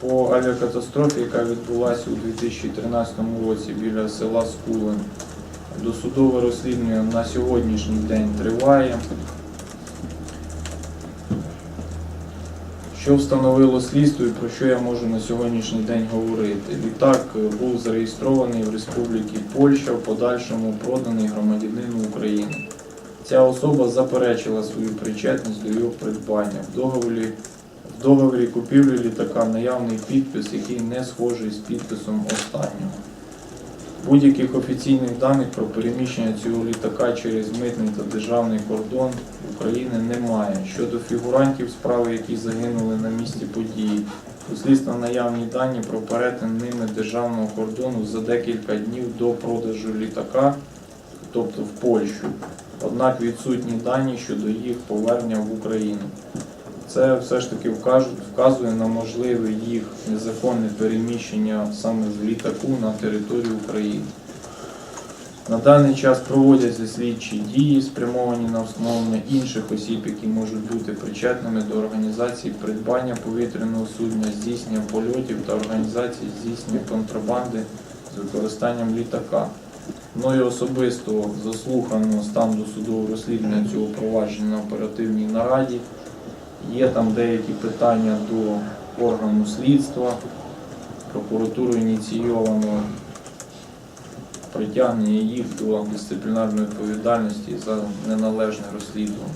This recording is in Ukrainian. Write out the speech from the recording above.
по авіакатастрофі, яка відбулася у 2013 році біля села Скулин. Досудове розслідування на сьогоднішній день триває. Що встановило слідство і про що я можу на сьогоднішній день говорити? Літак був зареєстрований в Республіці Польща, в подальшому проданий громадянину України. Ця особа заперечила свою причетність до його придбання. В договорі, договорі купівлі літака наявний підпис, який не схожий з підписом останнього. Будь-яких офіційних даних про переміщення цього літака через митний та державний кордон України немає. Щодо фігурантів справи, які загинули на місці події, у слідства наявні дані про перетин ними державного кордону за декілька днів до продажу літака, тобто в Польщу. Однак відсутні дані щодо їх повернення в Україну. Це все ж таки вказує на можливе їх незаконне переміщення саме з літаку на територію України. На даний час проводяться слідчі дії, спрямовані на встановлення інших осіб, які можуть бути причетними до організації придбання повітряного судна, здійснення польотів та організації здійснення контрабанди з використанням літака. Мною особисто заслухано стан досудового розслідування цього провадження на оперативній нараді. Є там деякі питання до органу слідства. Прокуратурою ініційовано притягнення їх до дисциплінарної відповідальності за неналежне розслідування.